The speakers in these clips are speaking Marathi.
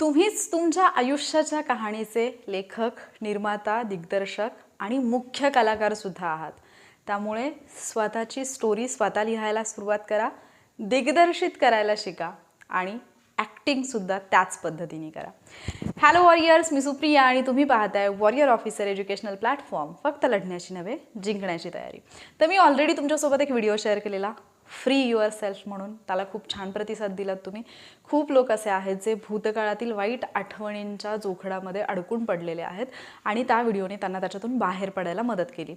तुम्हीच तुमच्या आयुष्याच्या कहाणीचे लेखक निर्माता दिग्दर्शक आणि मुख्य कलाकारसुद्धा आहात. त्यामुळे स्वतःची स्टोरी स्वतः लिहायला सुरुवात करा दिग्दर्शित करायला शिका आणि ॲक्टिंगसुद्धा त्याच पद्धतीने करा. हॅलो वॉरियर्स मी सुप्रिया आणि तुम्ही पाहताय वॉरियर ऑफिसर एज्युकेशनल प्लॅटफॉर्म फक्त लढण्याची नव्हे जिंकण्याची तयारी. तर मी ऑलरेडी तुमच्यासोबत एक व्हिडिओ शेअर केलेला. फ्री युअर सेल्फ म्हणून. त्याला खूप छान प्रतिसाद दिलात तुम्ही. खूप लोक असे आहेत जे भूतकाळातील वाईट आठवणींच्या जोखडामध्ये अडकून पडलेले आहेत आणि त्या व्हिडिओने त्यांना त्याच्यातून बाहेर पडायला मदत केली.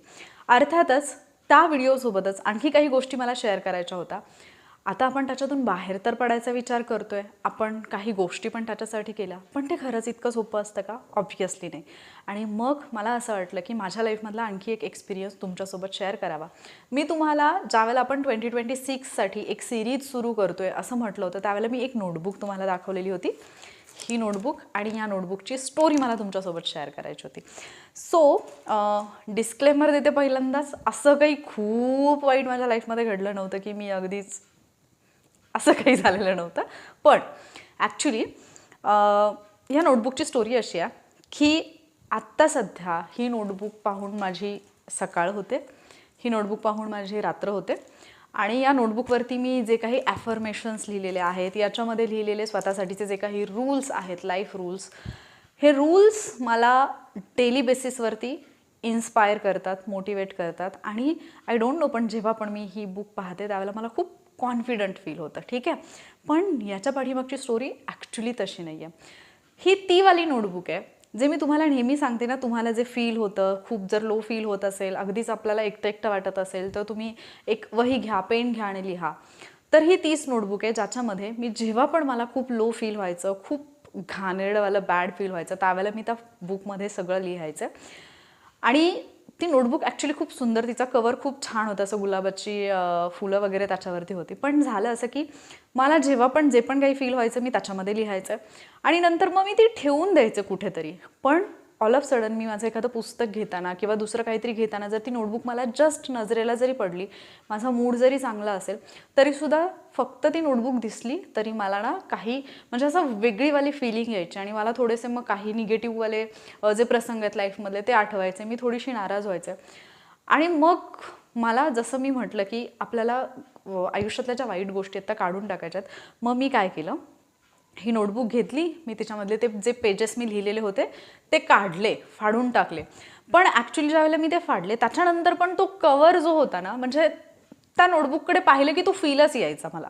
अर्थातच त्या व्हिडिओसोबतच आणखी काही गोष्टी मला शेअर करायच्या होत्या. आता आपण त्याच्यातून बाहेर तर पडायचा विचार करतोय. आपण काही गोष्टी पण त्याच्यासाठी केल्या. पण ते खरंच इतकं सोपं असतं का? ऑब्व्हियसली नाही. आणि मग मला असं वाटलं की माझ्या लाईफमधला आणखी एक एक्सपिरियन्स तुमच्यासोबत शेअर करावा. मी तुम्हाला ज्यावेळेला आपण ट्वेंटी ट्वेंटी सिक्ससाठी एक सिरीज सुरू करतोय असं म्हटलं होतं त्यावेळेला मी एक नोटबुक तुम्हाला दाखवलेली होती. ही नोटबुक आणि या नोटबुकची स्टोरी मला तुमच्यासोबत शेअर करायची होती. सो डिस्क्लेमर देते पहिल्यांदाच असं काही खूप वाईट माझ्या लाईफमध्ये घडलं नव्हतं की मी अगदीच असं काही झालेलं नव्हतं. पण ॲक्च्युली ह्या नोटबुकची स्टोरी अशी आहे की आत्ता सध्या ही नोटबुक पाहून माझी सकाळ होते ही नोटबुक पाहून माझी रात्र होते आणि या नोटबुकवरती मी जे काही ॲफर्मेशन्स लिहिलेले आहेत याच्यामध्ये लिहिलेले स्वतःसाठीचे जे काही रूल्स आहेत लाईफ रूल्स हे रूल्स मला डेली बेसिसवरती इन्स्पायर करतात मोटिवेट करतात. आणि आय डोंट नो पण जेव्हा पण मी ही बुक पाहते त्यावेळेला मला खूप कॉन्फिडंट फील होतं ठीक आहे? पण याच्या पाठीमागची स्टोरी ॲक्च्युली तशी नाही आहे ही ती वाली नोटबुक आहे जे मी तुम्हाला नेहमी सांगते ना तुम्हाला जे फील होतं खूप जर लो फील होत असेल अगदीच आपल्याला एकटं एकटं वाटत असेल तर तुम्ही एक वही घ्या पेन घ्या आणि लिहा. तर ही तीच नोटबुक आहे ज्याच्यामध्ये मी जेव्हा पण मला खूप लो फील व्हायचं खूप घाणेरडंवालं बॅड फील व्हायचं त्यावेळेला मी त्या बुकमध्ये सगळं लिहायचं. आणि ती नोटबुक ॲक्च्युली खूप सुंदर तिचा कवर खूप छान होता. असं गुलाबाची फुलं वगैरे त्याच्यावरती होती. पण झालं असं की मला जेव्हा पण जे पण काही फील व्हायचं मी त्याच्यामध्ये लिहायचं. आणि नंतर मग मी ती ठेवून द्यायचं कुठेतरी. पण ऑल ऑफ सडन मी माझं एखादं पुस्तक घेताना किंवा दुसरं काहीतरी घेताना जर ती नोटबुक मला जस्ट नजरेला जरी पडली माझा मूड जरी चांगला असेल तरीसुद्धा फक्त ती नोटबुक दिसली तरी मला ना काही म्हणजे असं वेगळीवाली फिलिंग यायची आणि मला थोडेसे मग काही निगेटिव्हवाले जे प्रसंग आहेत लाईफमधले ते आठवायचे मी थोडीशी नाराज व्हायचे. आणि मग मला जसं मी म्हटलं की आपल्याला आयुष्यातल्या ज्या वाईट गोष्टी आहेत त्या काढून टाकायच्यात मग मी काय केलं? ही नोटबुक घेतली मी त्याच्यामधले ते जे पेजेस मी लिहिलेले होते ते काढले फाडून टाकले. पण ॲक्च्युली ज्यावेळेला मी ते फाडले त्याच्यानंतर पण तो कवर जो होता ना म्हणजे त्या नोटबुककडे पाहिलं की तो फीलच यायचा मला.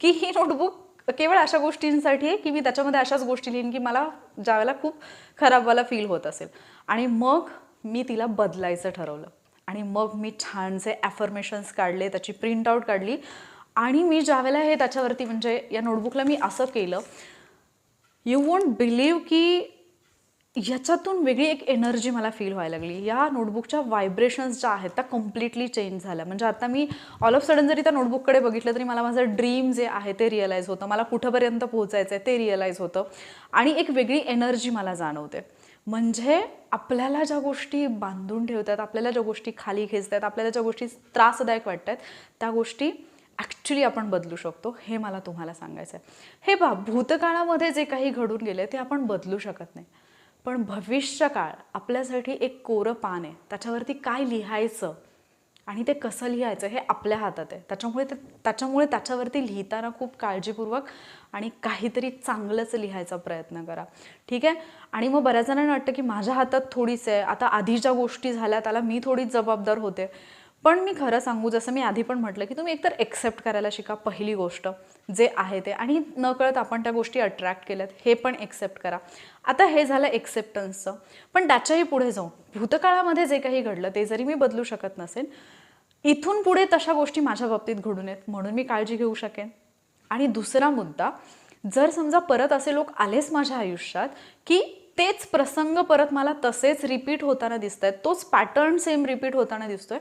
की ही नोटबुक केवळ अशा गोष्टींसाठी आहे की मी त्याच्यामध्ये अशाच गोष्टी लिहीन की मला ज्यावेळेला खूप खराबवाला फील होत असेल. आणि मग मी तिला बदलायचं ठरवलं. आणि मग मी छानसे ॲफर्मेशन्स काढले त्याची प्रिंट आऊट काढली. आणि मी ज्यावेळेला हे त्याच्यावरती म्हणजे या नोटबुकला मी असं केलं यू वोंट बिलीव की याच्यातून वेगळी एक एनर्जी मला फील व्हायला लागली. या नोटबुकच्या व्हायब्रेशन्स ज्या आहेत त्या कम्प्लिटली चेंज झाल्या. म्हणजे आता मी ऑल ऑफ सडन जरी त्या नोटबुककडे बघितलं तरी मला माझं ड्रीम जे आहे ते रिअलाईज होतं. मला कुठंपर्यंत पोहोचायचं आहे ते रिअलाईज होतं. आणि एक वेगळी एनर्जी मला जाणवते. म्हणजे आपल्याला ज्या गोष्टी बांधून ठेवतात आपल्याला ज्या गोष्टी खाली खेचतात आपल्याला ज्या गोष्टी त्रासदायक वाटतात त्या गोष्टी ॲक्च्युली आपण बदलू शकतो हे मला तुम्हाला सांगायचं आहे हे बा भूतकाळामध्ये जे काही घडून गेले ते आपण बदलू शकत नाही. पण भविष्य काळ आपल्यासाठी एक कोरं पान आहे. त्याच्यावरती काय लिहायचं आणि ते कसं लिहायचं हे आपल्या हातात आहे. त्याच्यामुळे ते त्याच्यामुळे त्याच्यावरती लिहिताना खूप काळजीपूर्वक आणि काहीतरी चांगलंच लिहायचा प्रयत्न करा. ठीक आहे? आणि मग बऱ्याच जणांना वाटतं की माझ्या हातात थोडीच आहे. आता आधी ज्या गोष्टी झाल्या त्याला मी थोडीच जबाबदार होते. पण मी खरं सांगू जसं मी आधी पण म्हटलं की तुम्ही एकतर एक्सेप्ट करायला शिका पहिली गोष्ट जे आहे ते. आणि नकळत आपण त्या गोष्टी अट्रॅक्ट केल्यात हे पण एक्सेप्ट करा. आता हे झालं एक्सेप्टन्सचं पण त्याच्याही पुढे जाऊ भूतकाळामध्ये जे काही घडलं ते जरी मी बदलू शकत नसेल इथून पुढे तशा गोष्टी माझ्या बाबतीत घडून येत म्हणून मी काळजी घेऊ शकेन. आणि दुसरा मुद्दा जर समजा परत असे लोक आलेच माझ्या आयुष्यात की तेच प्रसंग परत मला तसेच रिपीट होताना दिसत आहेत तोच पॅटर्न सेम रिपीट होताना दिसतोय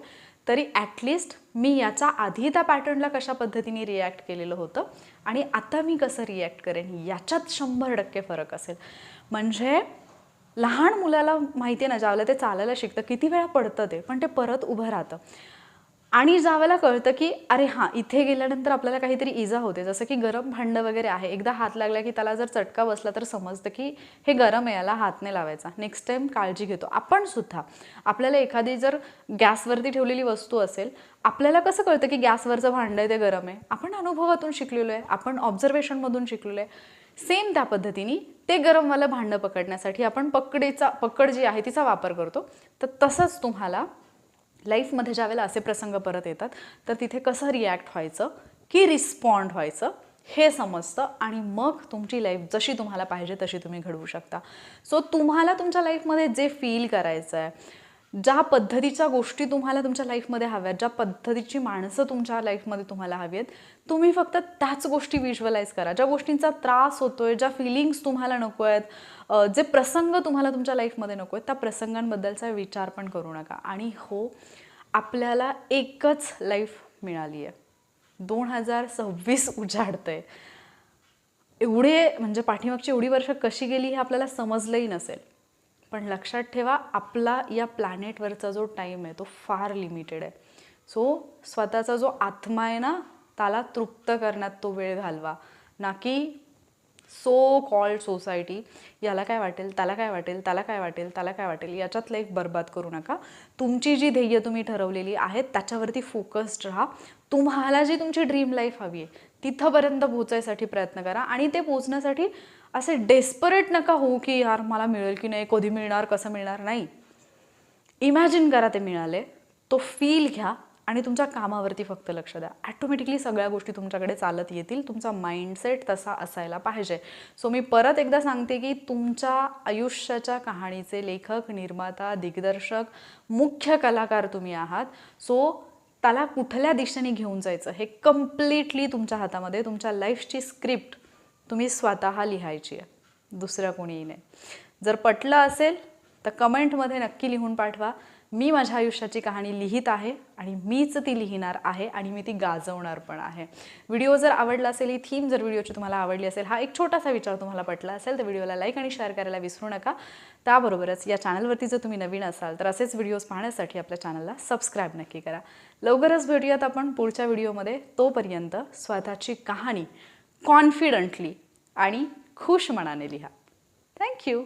तरी ॲटलिस्ट मी याचा आधी त्या पॅटर्नला कशा पद्धतीने रिॲक्ट केलेलं होतं आणि आता मी कसं रिॲक्ट करेन याच्यात शंभर टक्के फरक असेल. म्हणजे लहान मुलाला माहिती आहे ना ज्यावेळेला ते चालायला शिकतं किती वेळा पडतं ते पण ते परत उभं राहतं. आणि ज्यावेळेला कळतं की अरे हां इथे गेल्यानंतर आपल्याला काहीतरी इजा होते. जसं की गरम भांडं वगैरे आहे. एकदा हात लागला की त्याला जर चटका बसला तर समजतं की हे गरम आहे याला हात नाही लावायचा. नेक्स्ट टाइम काळजी घेतो. आपण सुद्धा आपल्याला एखादी जर गॅसवरती ठेवलेली वस्तू असेल आपल्याला कसं कळतं की गॅसवरचं भांडं आहे ते गरम आहे? आपण अनुभवातून शिकलेलो आहे. आपण ऑब्झर्वेशनमधून शिकलेलो आहे. सेम त्या पद्धतीने ते गरमवालं भांडं पकडण्यासाठी आपण पकडीचा पकड जी आहे तिचा वापर करतो. तर तसंच तुम्हाला लाईफमध्ये ज्यावेळेला असे प्रसंग परत येतात तर तिथे कसं रिॲक्ट व्हायचं की रिस्पॉन्ड व्हायचं हे समजतं आणि मग तुमची लाईफ जशी तुम्हाला पाहिजे तशी तुम्ही घडवू शकता. सो तुम्हाला तुमच्या लाईफमध्ये जे फील करायचं आहे ज्या पद्धतीच्या गोष्टी तुम्हाला तुमच्या लाईफमध्ये हव्यात ज्या पद्धतीची माणसं तुमच्या लाईफमध्ये तुम्हाला हवी आहेत तुम्ही फक्त त्याच गोष्टी विज्युअलाइज करा. ज्या गोष्टींचा त्रास होतोय ज्या फिलिंग्स तुम्हाला नको आहेत जे प्रसंग तुम्हाला तुमच्या लाईफमध्ये नको आहेत त्या प्रसंगांबद्दलचा विचार पण करू नका. आणि हो आपल्याला एकच लाईफ मिळाली आहे दोन हजार सव्वीस उजाडतंय. एवढे म्हणजे पाठीमागची एवढी वर्ष कशी गेली हे आपल्याला समजलंही नसेल. पण लक्षात ठेवा आपला या प्लॅनेटवरचा जो टाईम आहे तो फार लिमिटेड आहे. सो स्वतःचा जो आत्मा आहे ना त्याला तृप्त करण्यात तो वेळ घालवा. ना की सो कॉल्ड सोसायटी याला काय वाटेल त्याला काय वाटेल त्याला काय वाटेल त्याला काय वाटेल याच्यातलं एक बर्बाद करू नका. तुमची जी ध्येय तुम्ही ठरवलेली आहेत त्याच्यावरती फोकस्ड राहा. तुम्हाला जी तुमची ड्रीम लाईफ हवी आहे तिथंपर्यंत पोचायसाठी प्रयत्न करा आणि ते पोचण्यासाठी असे डेस्परेट नका होऊ की यार मला मिळेल की नाही कधी मिळणार कसं मिळणार नाही. इमॅजिन करा ते मिळाले तो फील घ्या आणि तुमच्या कामावरती फक्त लक्ष द्या. ॲटोमॅटिकली सगळ्या गोष्टी तुमच्याकडे चालत येतील तुमचा माइंडसेट तसा असायला पाहिजे. सो मी परत एकदा सांगते की तुमच्या आयुष्याच्या कहाणीचे लेखक निर्माता दिग्दर्शक मुख्य कलाकार तुम्ही आहात. सो त्याला कुठल्या दिशेने घेऊन जायचं हे कम्प्लिटली तुमच्या हातामध्ये तुमच्या लाईफची स्क्रिप्ट तुम्ही स्वतः लिहायची आहे दुसरं कोणीही नाही. जर पटलं असेल तर कमेंटमध्ये नक्की लिहून पाठवा. मी माझ्या आयुष्याची कहाणी लिहित आहे आणि मीच ती लिहिणार आहे आणि मी ती गाजवणार पण आहे. व्हिडिओ जर आवडला असेल ही थीम जर व्हिडिओची तुम्हाला आवडली असेल हा एक छोटासा विचार तुम्हाला पटला असेल तर व्हिडिओला लाईक आणि शेअर करायला विसरू नका. त्याबरोबरच या चॅनलवरती जर तुम्ही नवीन असाल तर असेच व्हिडिओज पाहण्यासाठी आपल्या चॅनलला सबस्क्राईब नक्की करा. लवकरच भेटूयात आपण पुढच्या व्हिडिओमध्ये. तोपर्यंत स्वतःची कहाणी कॉन्फिडंटली आणि खुश मनाने लिहा. थँक्यू